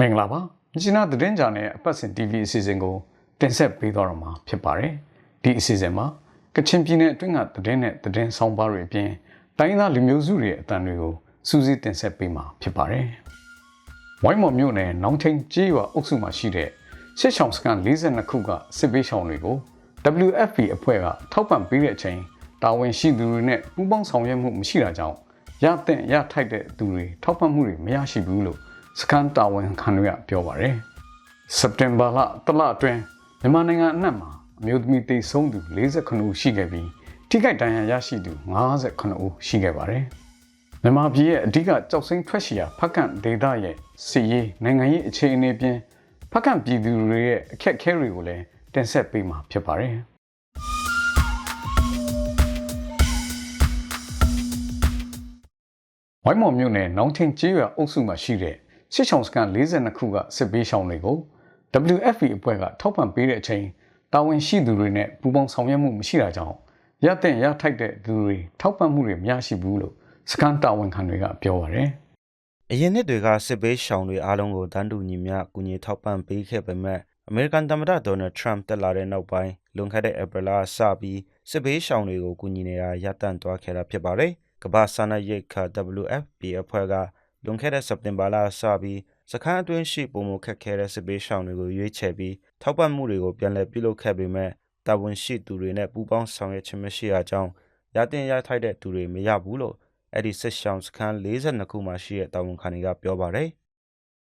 မင်္ဂလာပါမြချနာသတင်းကြနဲ့အပတ်စဉ် TV အစီအစဉ်ကိုတင်ဆက်ပေးသွားတော့မှာဖြစ်ပါတယ်ဒီအစီအစဉ်မှာကချင်ပြည်နယ်အတွင်းကသတင်းနဲ့သတင်းဆောင်ပါတွေအပြင်တိုင်းသားလူမျိုးစုတွေရဲ့အတန်တွေကိုစူးစီးတင်ဆက်ပေးမှာဖြစ်ပါတယ်ဝိုင်းမော်မြို့နယ်နောင်ချင်းကြေးရွာအုပ်စုမှာရှိတဲ့စစ်ဆောင်စကန်42ခုကစစ်ပေးဆောင်တွေကို WFP အဖွဲ့ကထောက်ပံ့ပေးတဲ့အချိန်တာဝန်ရှိသူတွေနဲ့ပူးပေါင်းဆောင်ရွက်မှုမရှိတာကြောင့်ရတဲ့ရထိုက်တဲ့သူတွေထောက်ပံ့မှုတွေမရရှိဘူးလို့ စကန်တာဝန်ခံတွေကပြောပါတယ်။စက်တင်ဘာလတလအတွင်းမြန်မာနိုင်ငံအနှံ့မှာအမျိုးသမီးသေဆုံးသူ48ဦးရှိခဲ့ပြီးထိခိုက်ဒဏ်ရာရရှိသူ58ဦးရှိခဲ့ပါတယ်။မြန်မာပြည်ရဲ့အဓိကကြောက်စိမ့်ထွက်ရှိရာဖက်ကန်ဒေသရဲ့စီရေးနိုင်ငံရေးအခြေအနေပြင်ဖက်ကန်ပြည်သူတွေရဲ့အခက်အခဲတွေကိုလည်းတင်ဆက်ပေးမှာဖြစ်ပါတယ်။ဝိုင်းမော်မြို့နယ်နောင်ချင်းကျေးရွာအုပ်စုမှာရှိတဲ့ စစ်ဆောင်စကန်42ခုကစစ်ပေးရှောင်းတွေကို WFP အဖွဲ့ကထောက်ပံ့ပေးတဲ့အချိန်တာဝန်ရှိသူတွေနဲ့ပူးပေါင်းဆောင်ရွက်မှုမရှိတာကြောင့်ရတဲ့ရထိုက်တဲ့သူတွေထောက်ပံ့မှုတွေမရရှိဘူးလို့စကန်တာဝန်ခံတွေကပြောပါတယ်အရင်နှစ်တွေကစစ်ဘေးရှောင်တွေအားလုံးကိုတန်းတူညီမျှကူညီထောက်ပံ့ပေးခဲ့ပေမဲ့အမေရိကန်သမ္မတဒေါ်နယ်ထရန့်တက်လာတဲ့နောက်ပိုင်းလွန်ခဲ့တဲ့ဧပြီလအစပြီးစစ်ဘေးရှောင်တွေကိုကူညီနေတာရပ်တန့်သွားခဲ့တာဖြစ်ပါတယ်။ကမ္ဘာစာနာရိတ်ခါ WFP အဖွဲ့က လွန်ခဲ့တဲ့စက်တင်ဘာလအစပြီးစခန်းအတွင်းရှိပုံမခက်ခဲတဲ့စစ်ဘေးရှောင်တွေကိုရွေးချယ်ပြီးထောက်ပံ့မှုတွေကိုပြန်လည်ပြုလုပ်ခဲ့ပေမဲ့တာဝန်ရှိသူတွေနဲ့ပူးပေါင်းဆောင်ရွက်ခြင်းမရှိတာကြောင့်ရတင်ရထိုက်တဲ့သူတွေမရဘူးလို့အဲ့ဒီစစ်ရှောင်စခန်း42ခုမှာရှိတဲ့တာဝန်ခံတွေကပြောပါတယ်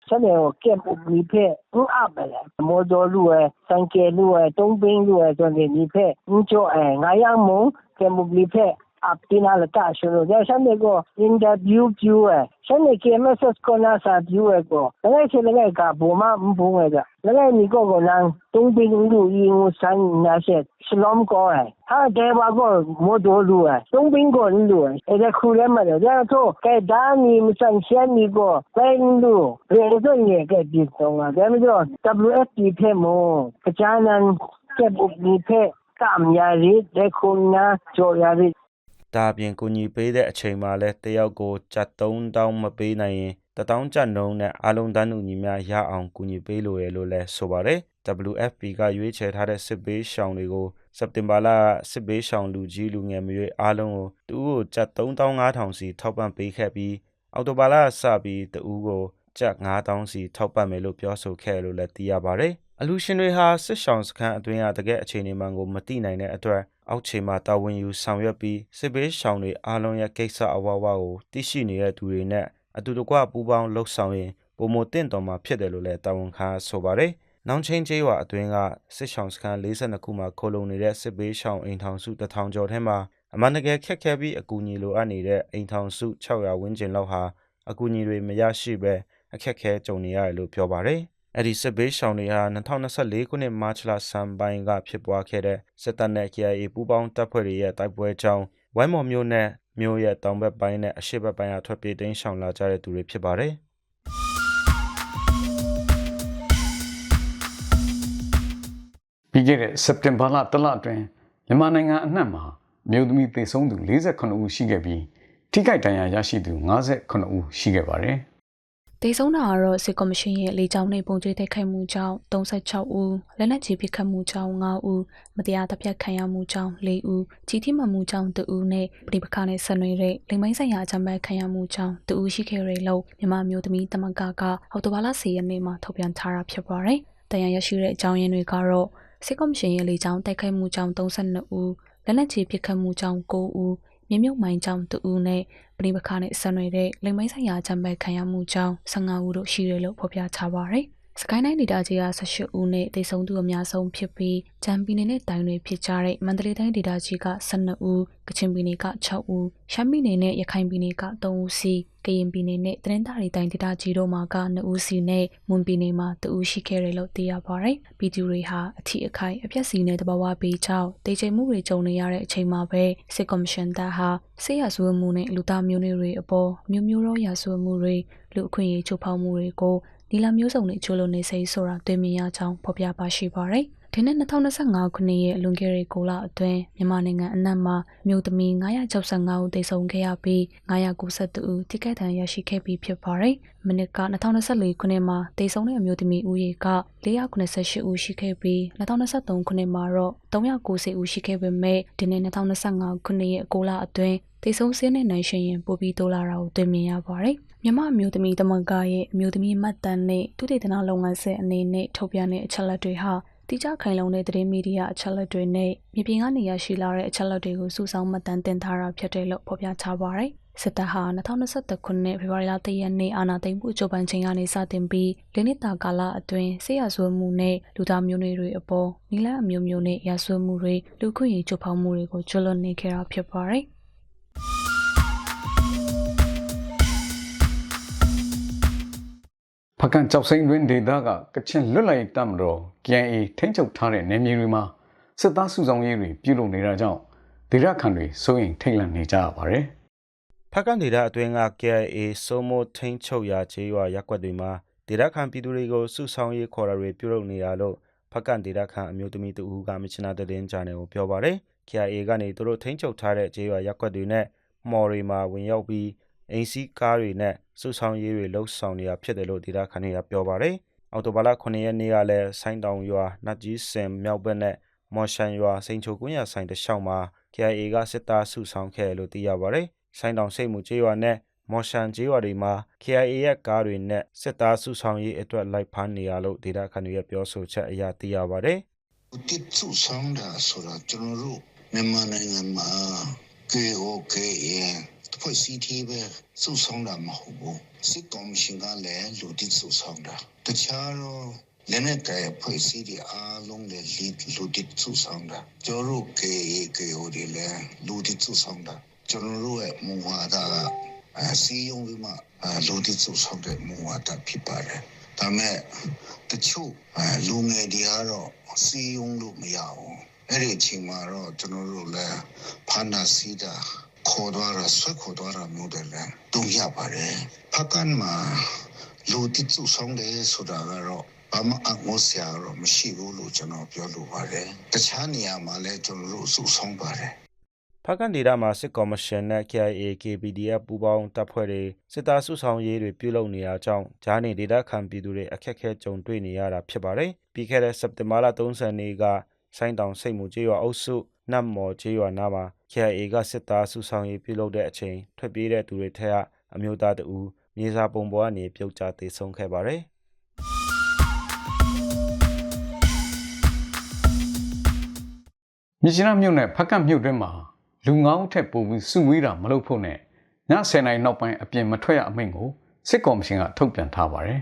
ဆက်တယ်ကိုကက်ပူမီဖက်ဦးအပ်ပဲလေမော်တော်လူရဲ့စံကဲလူရဲ့တုံးပင်းလူရဲ့ဆိုနေဒီဖက်ဦးကျော်အဲငါရမုံကက်ပူမီဖက် အပတင်လာတာရှိလို့ရဆမ်းနေကိုအင်တာဗျူးပြူရဲ့ဆမ်းနေကမဆတ်ကိုနာစာဗျူးရဲ့ကိုလည်းချင်လည်းကဘောမမဘုံရဲ့လည်းနီကိုကိုနန်းတုံးပင်းလူရင်းစံနာဆက်စလုံးကိုရဲ့ဟာတဲဘာကိုမော်တော်လူရဲ့တုံးပင်းကိုလူရဲ့အဲ့ခုလည်းမလို့ဒါတော့ကဲဒါနီမစန်ရှန်နီကိုဘယ်လူရေဆိုရင်ကဲဒီတော့ငါဒါမျိုး WFP ဖက်မို့ကချာနန်ကဲပုတ်ဒီဖက်ကမ်ယာရီ ဒေခုနာချိုယာရီဒါအပြင်ကူညီပေးတဲ့အချိန်မှာလဲတယောက်ကိုကျပ်3000မပေးနိုင်ရင်1000ကျပ်နှုန်းနဲ့အားလုံးတန်းတူညီမျှရအောင်ကူညီပေးလို့ရလို့လဲဆိုပါတယ် WFP ကရွေးချယ်ထားတဲ့စစ်ပေးရှောင်တွေကိုစက်တင်ဘာလစစ်ပေးရှောင်လူကြီးလူငယ်မျိုးအားလုံးကိုတူဦးကိုကျပ်3500စီထောက်ပံ့ပေးခဲ့ပြီးအော်တိုဘာလစပြီးတူဦးကိုကျပ်9000စီထောက်ပံ့မယ်လို့ပြောဆိုခဲ့လို့လည်းသိရပါတယ်အလူရှင်တွေဟာစစ်ဆောင်စခန်းအတွင်းကတကယ်အခြေအနေမှန်ကိုမသိနိုင်တဲ့အတွက် အောက်ခြေမှာတာဝန်ယူဆောင်ရွက်ပြီးစစ်ဘေးရှောင်တွေအားလုံးရဲ့ကိစ္စအဝဝကိုသိရှိနေတဲ့သူတွေနဲ့အတူတကွပူးပေါင်းလှုပ်ဆောင်ရင်ပုံမတင့်တော်မှာဖြစ်တယ်လို့လည်းတာဝန်ခံဆိုပါတယ်။နောင်ချင်းကျေးရွာအတွင်းကစစ်ဆောင်စခန်း42ခုမှာခိုလုံနေတဲ့စစ်ဘေးရှောင်အိမ်ထောင်စု1000ကျော်ထဲမှာအမှန်တကယ်ခက်ခဲပြီးအကူအညီလိုအပ်နေတဲ့အိမ်ထောင်စု600ဝန်းကျင်လောက်ဟာအကူအညီတွေမရရှိဘဲအခက်ခဲကြုံနေရတယ်လို့ပြောပါတယ်။ အဲ့ဒီစစ်ဘေးရှောင်တွေဟာ2024ခုနှစ်မတ်လဆန်ပိုင်းကဖြစ်ပွားခဲ့တဲ့စစ်တပ်နဲ့ KIA ပူးပေါင်းတပ်ဖွဲ့တွေရဲ့တိုက်ပွဲကြောင့်ဝိုင်းမော်မြို့နဲ့မြို့ရဲ့တောင်ဘက်ပိုင်းနဲ့အရှေ့ဘက်ပိုင်းအထွက်ပြေးတိမ်းရှောင်လာကြတဲ့သူတွေဖြစ်ပါတယ်။ပြီးခဲ့တဲ့စက်တင်ဘာလတလအတွင်းမြန်မာနိုင်ငံအနှံ့မှာအမျိုးသမီးသေဆုံးသူ48ဦးရှိခဲ့ပြီးထိခိုက်ဒဏ်ရာရရှိသူ58ဦးရှိခဲ့ပါတယ်။ တေဆုံးတာကတော့စစ်ကော်မရှင်ရဲ့လေကြောင်းနဲ့ပုံကျိတိုက်ခိုက်မှုကြောင့်36ဦးလက်နက်ကြီးပစ်ခတ်မှုကြောင့်9ဦးမတရားတပ်ဖြတ်ခံရမှုကြောင့်4ဦးကြီးထိမှန်မှုကြောင့်2ဦးနဲ့ပြည်ပခါနဲ့ဆက်နွယ်တဲ့လိမ်မိုင်းဆိုင်ရာအကြမ်းဖက်ခံရမှုကြောင့်2ဦးရှိခဲ့ရလို့မြန်မာမျိုးသမီးတမကကအော်တိုဘာလ10ရက်နေ့မှာထုတ်ပြန်ထားတာဖြစ်ပါတယ်။တန်ရာရရှိတဲ့အကြောင်းရင်းတွေကတော့စစ်ကော်မရှင်ရဲ့လေကြောင်းတိုက်ခိုက်မှုကြောင့်32ဦးလက်နက်ကြီးပစ်ခတ်မှုကြောင့်9ဦး မြေမြုပ်မိုင်းကြောင့်2ဦးနဲ့ပရိပခါနဲ့ဆက်နွယ်တဲ့လိမ်မိုင်းဆိုင်ရာချမ်းဘက်ခံရမှုကြောင့်15ဦးတို့ရှိတယ်လို့ဖော်ပြထားပါတယ်။ စကိုင်းတိုင်းဒေသကြီးက18ဦးနဲ့တိတ်ဆုံးသူအများဆုံးဖြစ်ပြီးဂျမ်ပီနယ်နဲ့တိုင်းတွေဖြစ်ကြတဲ့မန္တလေးတိုင်းဒေသကြီးက12ဦးကချင်ပြည်နယ်က6ဦးရှမ်းပြည်နယ်နဲ့ရခိုင်ပြည်နယ်က3ဦးစီကရင်ပြည်နယ်နဲ့တရင်တာရီတိုင်းဒေသကြီးတို့မှာက2ဦးစီနဲ့မွန်ပြည်နယ်မှာ2ဦးရှိခဲ့တယ်လို့သိရပါတယ်။ပြည်သူတွေဟာအထီးအခိုက်အပြက်စီနဲ့တဘာဝပေးချောင်းတေချေမှုတွေကြုံနေရတဲ့အချိန်မှာပဲစစ်ကော်မရှင်တပ်ဟာဆေးရဆွေးမှုနဲ့လူသားမျိုးနွယ်တွေအပေါ်မျိုးမျိုးရောရာဆွေးမှုတွေလူအခွင့်အရေးချိုးဖောက်မှုတွေကို နီလာမျိုးစုံနဲ့ချိုးလို့နေစိဆိုတာတွေ့မြင်ရကြောင်းဖော်ပြပါရှိပါတယ်။ဒီနှစ်2025ခုနှစ်ရဲ့လွန်ခဲ့တဲ့9လအတွင်းမြန်မာနိုင်ငံအနှံ့မှာမြို့သမီး965ဦးသေဆုံးခဲ့ရပြီး992ဦးထိခိုက်ဒဏ်ရာရရှိခဲ့ပြီးဖြစ်ပါတယ်။မိနစ်က2024ခုနှစ်မှာသေဆုံးတဲ့အမျိုးသမီးဦးရေက498ဦးရှိခဲ့ပြီး2023ခုနှစ်မှာတော့390ဦးရှိခဲ့ပေမဲ့ဒီနှစ်2025ခုနှစ်ရဲ့9လအတွင်းသေဆုံးစင်းတဲ့နိုင်ရှင်ရင်ပိုပြီးတိုးလာတာကိုတွေ့မြင်ရပါတယ်။ မြမအမျိုးသမီးသမဂ္ဂရဲ့အမျိုးသမီးမှတ်တမ်းနဲ့သူတေသနာလုပ်ငန်းစဉ်အနေနဲ့ထုတ်ပြန်တဲ့အချက်လက်တွေဟာတိကျခိုင်လုံတဲ့သတင်းမီဒီယာအချက်လက်တွေနဲ့မြေပြင်ကနေရရှိလာတဲ့အချက်လက်တွေကိုစုဆောင်းမှတ်တမ်းတင်ထားတာဖြစ်တယ်လို့ဖော်ပြထားပါတယ်။စစ်တပ်ဟာ2021ခုနှစ်ဖေဖော်ဝါရီလ3ရက်နေ့အာဏာသိမ်းမှုကြိုးပမ်းချိန်ကနေစတင်ပြီးလင်းနှစ်တာကာလအတွင်းဆေးရဆွေးမှုနဲ့လူသားမျိုးနွယ်တွေအပေါ်နီလအမျိုးမျိုးနဲ့ရဆွေးမှုတွေလူခွင့်ရေးချိုးဖောက်မှုတွေကိုကျွလွန်နေခဲ့တာဖြစ်ပါတယ်။ ဖကန်ကြောက်စိမ့်တွင်ဒေသကကချင်လွတ်လပ်ရေးတပ်မတော် KNA ထိန်းချုပ်ထားတဲ့နယ်မြေတွေမှာစစ်သားစုဆောင်ရေးတွေပြုလုပ်နေတာကြောင့်ဒေသခံတွေစိုးရိမ်ထိတ်လန့်နေကြရပါတယ်ဖက်ကန်ဒေတာအတွင်းက KIA စိုးမိုးထိန်းချုပ်ရာခြေရွာရပ်ကွက်တွေမှာဒေတာခံပြည်သူတွေကိုစုဆောင်ရေးခေါ်ရတွေပြုလုပ်နေတာလို့ဖက်ကန်ဒေတာခံအမျိုးသမီးတူကမချနာတဲ့တင်ဂျာနယ်ကိုပြောပါတယ် KIA ကနေသူတို့ထိန်းချုပ်ထားတဲ့ခြေရွာရပ်ကွက်တွေနဲ့မော်တွေမှာဝင်ရောက်ပြီး အိမ်စီးကားတွေနဲ့စုဆောင်ရေးတွေလှုပ်ဆောင်နေတာဖြစ်တယ်လို့ဒေတာခံတွေကပြောပါတယ်အော်တိုဘာလ9ရက်နေ့ကလည်းဆိုင်းတောင်ရွာနတ်ကြီးစင်မြောက်ဘက်နဲ့မော်ရှန်ရွာစိန်ချိုကွင်းရဆိုင်တလျှောက်မှာ KIA ကစစ်သားစုဆောင်ခဲ့တယ်လို့သိရပါတယ်။ဆိုင်းတောင်စိတ်မှုကျေးရွာနဲ့မော်ရှန်ကျေးရွာတွေမှာ KIA ရဲ့ကားတွေနဲ့စစ်သားစုဆောင်ရေးအတွက်လိုက်ဖမ်းနေရလို့ဒေတာခန်တွေရဲ့ပြောဆိုချက်အရသိရပါတယ်တစ်စုဆောင်တာဆိုတာကျွန်တော်တို့မြန်မာနိုင်ငံမှာ KOKA ဖွဲ့စည်းသေးပဲစုဆောင်တာမဟုတ်ဘူးစစ်ကောင်ရှင်ကလည်းလူတစ်စုဆောင်တာတခြားတော့လည်းနဲ့ကဲဖွဲ့စည်းတဲ့အားလုံးလည်းလူလူတစ်စုဆောင်တာကျွန်တော်တို့ KAKO တွေလည်းလူတစ်စုဆောင်တာကျွန်တော်တို့ရဲ့မူဝါဒကအဲစီယုံပြီးမှအဲလူတစ်စုဆောင်တဲ့မူဝါဒဖြစ်ပါတယ်ဒါမဲ့တချို့အဲလူငယ်တွေကတော့စီယုံလို့မရဘူးအဲ့ဒီအချိန်မှာတော့ကျွန်တော်တို့လည်းဖာနာစီတာ ခေါ်သွားတာဆွဲခေါ်သွားတာမျိုးတွေလည်းတုံ့ရပါတယ်ဖကန်မှာလူတိစုဆောင်တယ်ဆိုတာကတော့ဘာမှအငိုးစရာတော့မရှိဘူးလို့ကျွန်တော်ပြောလိုပါတယ်တခြားနေရာမှာလည်းကျွန်တော်တို့စုဆောင်ပါတယ်။ဖက်ကန်ဒေတာမှာစစ်ကော်မရှင်နဲ့ KIA KPDF ပူးပေါင်းတပ်ဖွဲ့တွေစစ်သားစုဆောင်ရေးတွေပြုလုပ်နေရကြောင်းဂျားနေဒေတာခံပြည်သူတွေအခက်အခဲကြုံတွေ့နေရတာဖြစ်ပါတယ်။ပြီးခဲ့တဲ့စက်တင်ဘာလ30ရက်နေ့ကဆိုင်းတောင်စိတ်မှုကျေးရွာအုပ်စု နတ်မော်ကျေးရွာနားမှာ KIA က စစ်သားစုဆောင်ရေးပြုလုပ်တဲ့အချိန် ထွက်ပြေးတဲ့သူတွေထက်ကအမျိုးသားတဦး မြေစာပုံပေါ်ကနေ ပြုတ်ကျသေဆုံးခဲ့ပါတယ်။မြစ်ချနာမြို့နယ်ဖက်ကတ်မြို့တွင်းမှာလူငောင်းထက်ပိုပြီးစုဝေးတာမလုပ်ဖို့နဲ့ည10နိုင်နောက်ပိုင်းအပြင်မထွက်ရအမိန့်ကိုစစ်ကော်မရှင်ကထုတ်ပြန်ထားပါတယ်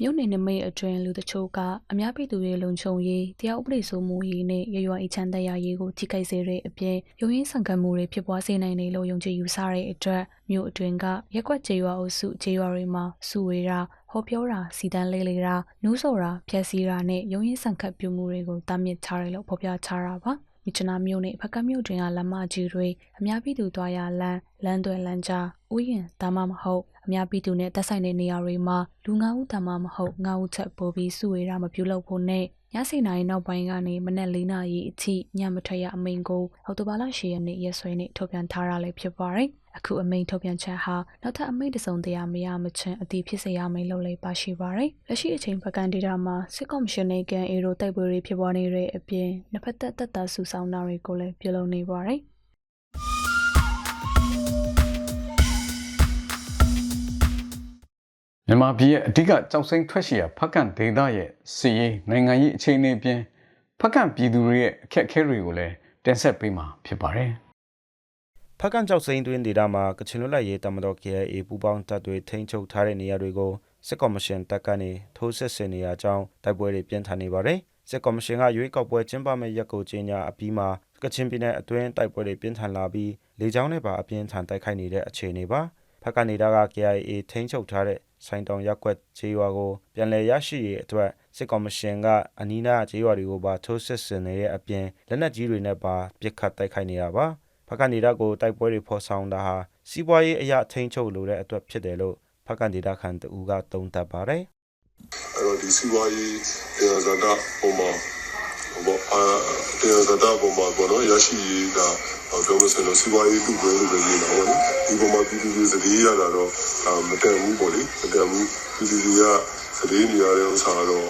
မြို့နယ်နမိတ်အတွင်းလူတချို့ကအများပြည်သူတွေလုံခြုံရေးတရားဥပဒေစိုးမိုးရေးနဲ့ရရွာအချမ်းတရားရေးကိုထိခိုက်စေတဲ့အပြင်ရုံရင်းဆန်ကမှုတွေဖြစ်ပွားစေနိုင်တယ်လို့ယုံကြည်ယူဆတဲ့အတွက်မြို့အတွင်းကရက်ကွက်ကျေးရွာအုပ်စုကျေးရွာတွေမှာစုဝေးတာဟောပြောတာစီတန်းလေးလေးတာနူးဆော်တာဖျက်ဆီးတာနဲ့ရုံရင်းဆန်ခတ်ပြုမှုတွေကိုတားမြစ်ထားတယ်လို့ဖော်ပြထားတာပါ မြချနာမြို့နယ်ဖက်ကမြို့တွင်ကလမ်းမကြီးတွေအများပြည်သူသွားရလမ်းလမ်းသွယ်လမ်းကြားဥယျာဉ်ဒါမှမဟုတ်အများပြည်သူနဲ့တက်ဆိုင်တဲ့နေရာတွေမှာလူငါးဦးဒါမှမဟုတ်ငါးဦးချက်ပို့ပြီးစုဝေးတာမပြုလုပ်ဖို့နဲ့ညစီနိုင်နောက်ပိုင်းကနေမနက်၄နာရီအထိညမထွက်ရအမိန့်ကိုအော်တိုဘာလ10ရက်နေ့ရက်စွဲနဲ့ထုတ်ပြန်ထားတာလည်းဖြစ်ပါတယ်။ အခုအမိန့်ထုတ်ပြန်ချက်ဟာနောက်ထပ်အမိန့်တစ်စုံတရာမရမချင်းအတီးဖြစ်စေရမယ်လို့လည်းပါရှိပါတယ်။လက်ရှိအချိန်ဖကန်ဒေတာမှာစစ်ကော်မရှင်နဲ့ကန်အေရိုတိုက်ပွဲတွေဖြစ်ပွားနေတဲ့အပြင်နှစ်ဖက်သက်သက်သာစုဆောင်တာတွေကိုလည်းပြုလုပ်နေပါတယ်။မြန်မာပြည်ရဲ့အဓိကကြောက်စိမ့်ထွက်ရှိရာဖက်ကန့်ဒေသရဲ့စီရေးနိုင်ငံရေးအခြေအနေအပြင်ဖက်ကန့်ပြည်သူတွေရဲ့အခက်အခဲတွေကိုလည်းတင်ဆက်ပေးမှာဖြစ်ပါတယ် ဖက်ကန်ကြောက်စိမ့်တွင်ဒေတာမှာကချင်လွတ်လပ်ရေးတမတော် KIA ပူးပေါင်းတပ်တွေထိန်းချုပ်ထားတဲ့နေရာတွေကိုစစ်ကော်မရှင်တပ်ကနေထိုးစစ်ဆင်နေရကြောင်းတိုက်ပွဲတွေပြင်းထန်နေပါတယ်။စစ်ကော်မရှင်ကရွေးကောက်ပွဲကျင်းပမဲ့ရက်ကိုကြီးညာအပြီးမှာကချင်ပြည်နယ်အတွင်းတိုက်ပွဲတွေပြင်းထန်လာပြီးလေကြောင်းနဲ့ပါအပြင်းထန်တိုက်ခိုက်နေတဲ့အခြေအနေပါ။ဖက်ကနေဒါက KIA ထိန်းချုပ်ထားတဲ့ဆိုင်တောင်ရက်ကွက်ခြေရွာကိုပြန်လည်ရရှိရေးအတွက်စစ်ကော်မရှင်ကအနီးနားခြေရွာတွေကိုပါထိုးစစ်ဆင်နေတဲ့အပြင်လက်နက်ကြီးတွေနဲ့ပါပစ်ခတ်တိုက်ခိုက်နေတာပါ။ ဖက်ကနေဒါကိုတိုက်ပွဲတွေဖော်ဆောင်တာဟာစီးပွားရေးအရာထိန်းချုပ်လိုတဲ့အတွက်ဖြစ်တယ်လို့ဖက်ကန်ဒေတာခန်တူကသုံးသပ်ပါတယ်အဲ့တော့ဒီစီးပွားရေးဒေသဇာတာပုံမှာဘောအာတရားစတာပေါ်မှာပေါ့နော်ရရှိရေးကပြောမစလို့စီးပွားရေးတူပွဲလို့ပဲမြင်တာပေါ့နော်ဒီပေါ်မှာပြည်သူတွေစတေးရတာတော့မတန်ဘူးပေါ့လေမတန်ဘူးပြည်သူတွေကစတေးနေရတဲ့ဥစ္စာတော့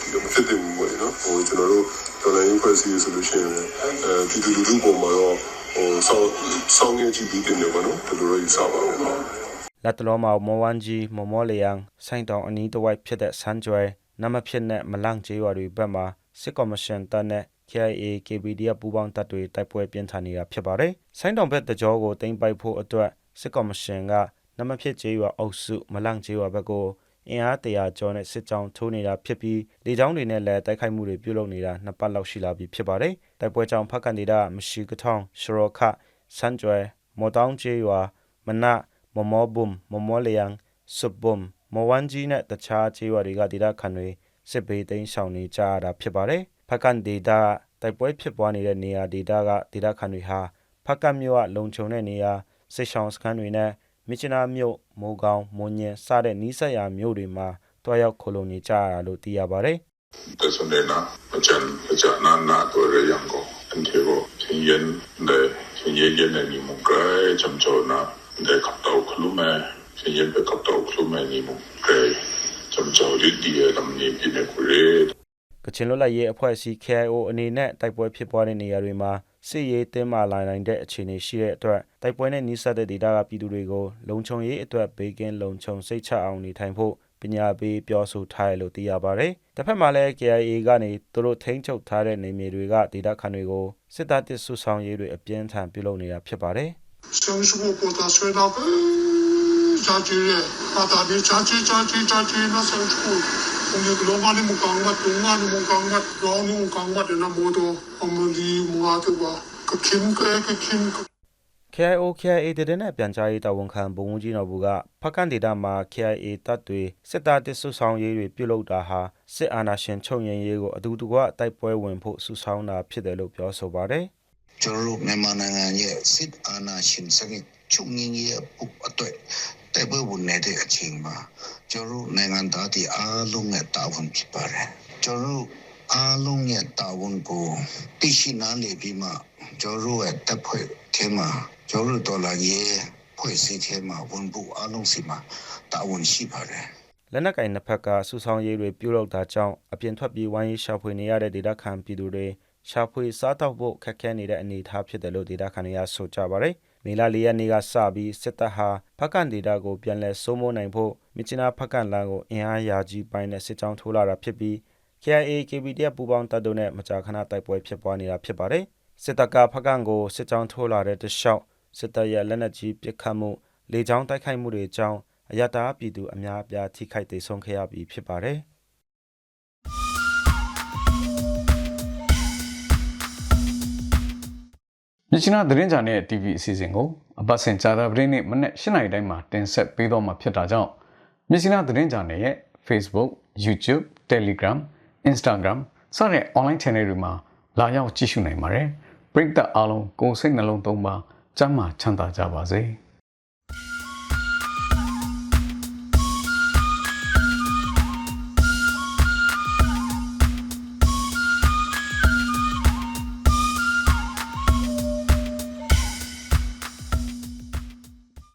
ဒီလိုမဖြစ်တဲ့ဘူးပေါ့နော်ဟိုကျွန်တော်တို့တော်လိုင်းဖွဲ့စည်းဆိုလို့ရှိရင်အဲပြည်သူလူထုပေါ်မှာတော့ ဟိုဆောင်းဆောင်းရကြည့်ပြီးတယ်ပေါ့နော်ဒီလိုတော့ယူဆပါဘူးလက်တလုံးမှာမော်ဝမ်ဂျီမော်မောလီယန်ဆိုင်းတောင်အနီးတစ်ဝိုက်ဖြစ်တဲ့ဆန်ကျွဲနမဖြစ်နဲ့မလန့်ကျေးရွာတွေဘက်မှာစစ်ကော်မရှင်တပ်နဲ့ KIA KPDF ပူးပေါင်းတပ်တွေတိုက်ပွဲပြင်းထန်နေတာဖြစ်ပါတယ်။ဆိုင်းတောင်ဘက်တကြောကိုတင်ပိုက်ဖို့အတွက်စစ်ကော်မရှင်ကနမဖြစ်ကျေးရွာအုပ်စုမလန့်ကျေးရွာဘက်ကို အင်အားတရာကျော်နဲ့စစ်ကြောင်းထိုးနေတာဖြစ်ပြီးလေကြောင်းတွေနဲ့လည်းတိုက်ခိုက်မှုတွေပြုလုပ်နေတာနှစ်ပတ်လောက်ရှိလာပြီဖြစ်ပါတယ်။တိုက်ပွဲကြောင့်ဖက်ကန်ဒေတာမရှိကထောင်ရှရောခစန်ကျွဲမော်တောင်းကျေးရွာမနမမောဘုံမမောလျံဆုဘုံမဝမ်ဂျီနဲ့တခြားကျေးရွာတွေကဒေတာခန်တွေစစ်ဘေးသိမ်းရှောင်နေကြရတာဖြစ်ပါတယ်။ဖက်ကန်ဒေတာတိုက်ပွဲဖြစ်ပွားနေတဲ့နေရာဒေတာကဒေတာခန်တွေဟာဖက်ကန်မြို့ကလုံခြုံတဲ့နေရာစစ်ရှောင်းစခန်းတွေနဲ့ မြစ်ချနာမြို့မိုးကောင်းမွန်ညင်စတဲ့နီးစပ်ရာမြို့တွေမှာတွားရောက်ခိုလုံနေကြရတာလို့သိရပါတယ်။ Personena macam macam nana tu ada yang ko antero singen de singen yen ni mukai jam jona de kap tau khlume singen be kap tau khlume ni mukai jam jaw di dia lam ni pine kure ကချင်လွတ်လပ်ရေးအဖွဲ့အစည်း KIO အနေနဲ့တိုက်ပွဲဖြစ်ပွားတဲ့နေရာတွေမှာ စစ်ရေးတင်းမာလာနိုင်တဲ့အခြေအနေရှိတဲ့အတွက်တိုက်ပွဲနဲ့နီးစပ်တဲ့ဒေသကပြည်သူတွေကိုလုံခြုံရေးအတွက်ဘေးကင်းလုံခြုံစိတ်ချအောင်နေထိုင်ဖို့ပညာပေးပြောဆိုထားတယ်လို့သိရပါတယ်။တစ်ဖက်မှာလည်း KIA ကနေသူတို့ထိန်းချုပ်ထားတဲ့နေမြေတွေကဒေသခံတွေကိုစစ်တပ်တစ်ဆူဆောင်ရေးတွေအပြင်းထန်ပြုလုပ်နေတာဖြစ်ပါတယ်။ဆုံးရှုံးပေါ်တာဆွေးတော့ကြာကြီးရဲ့ပါတာပြီးကြာကြီးကြာကြီးကြာကြီးနဲ့ဆုံးရှုံး Kami gelombang ni muka angkat, tungan ni muka angkat, gaun ni muka angkat, dan nama tu amali muat tu bah. Kekin ke, kekin ke. KIO KIA တည်တဲ့ပြန်ကြားရေးတာဝန်ခံဘုံဝန်ကြီးတော်ဘူးကဖကန်ဒေတာမှာ KIA တပ်တွေစစ်သားတစ်စုဆောင်ရေးတွေပြုလုပ်တာဟာစစ်အာဏာရှင်ချုပ်ငြိမ်းရေးကိုအတူတကွတိုက်ပွဲဝင်ဖို့စုဆောင်းတာဖြစ်တယ်လို့ပြောဆိုပါတယ်။ကျွန်တော်တို့မြန်မာနိုင်ငံရဲ့စစ်အာဏာရှင်စနစ်ချုပ်ငြိမ်းရေးအပုတ်အတွက် တိုက်ပွဲဝင်နေတဲ့အချိန်မှာကျွန်တော်တို့နိုင်ငံသားတွေအားလုံးနဲ့တာဝန်ဖြစ်ပါတယ်ကျွန်တော်တို့အားလုံးရဲ့တာဝန်ကိုသိရှိနားလည်ပြီးမှကျွန်တော်တို့ရဲ့တပ်ဖွဲ့ထဲမှာကျွန်တော်တို့ဒေါ်လာရေးဖွဲ့စည်းထဲမှာဝန်ဖို့အားလုံးစီမှာတာဝန်ရှိပါတယ်လက်နက်ကင်နှစ်ဖက်ကဆုဆောင်ရေးတွေပြုလုပ်တာကြောင့်အပြင်ထွက်ပြီးဝိုင်းရေးရှာဖွေနေရတဲ့ဒေတာခံပြည်သူတွေရှာဖွေစားတော့ဖို့ခက်ခဲနေတဲ့အနေအထားဖြစ်တယ်လို့ဒေတာခံတွေကဆိုကြပါတယ် မေလ၄ရက်နေ့ကစပြီးစစ်တပ်ဟာဖက်ကန်ဒေတာကိုပြန်လည်စိုးမိုးနိုင်ဖို့မြစ်ချနာဖက်ကန်လန်ကိုအင်အားရာကြီးပိုင်းနဲ့စစ်ကြောင်းထိုးလာတာဖြစ်ပြီး KIA KPDF ပူးပေါင်းတပ်တို့နဲ့မကြာခဏတိုက်ပွဲဖြစ်ပွားနေတာဖြစ်ပါတယ်စစ်တပ်ကဖက်ကန်ကိုစစ်ကြောင်းထိုးလာတဲ့တလျှောက်စစ်တပ်ရဲ့လက်နက်ကြီးပစ်ခတ်မှုလေကြောင်းတိုက်ခိုက်မှုတွေကြောင့်အရတားပြည်သူအများအပြားထိခိုက်ဒေဆုံးခဲ့ရပြီးဖြစ်ပါတယ်။ မြချနာသတင်းကြတဲ့ TV အစီအစဉ်ကိုအပတ်စဉ်ကြာသပတေးနေ့မနက်၈နာရီတိုင်းမှာတင်ဆက်ပေးတော့မှာဖြစ်တာကြောင့်မြချနာသတင်းကြတဲ့ရဲ့ Facebook, YouTube, Telegram, Instagram စတဲ့ online channel တွေမှာလာရောက်ကြည့်ရှုနိုင်ပါတယ်။ပရိသတ်အားလုံးကိုယ်စိတ်နှလုံးသုံးပါစမ်းမချမ်းသာကြပါစေ။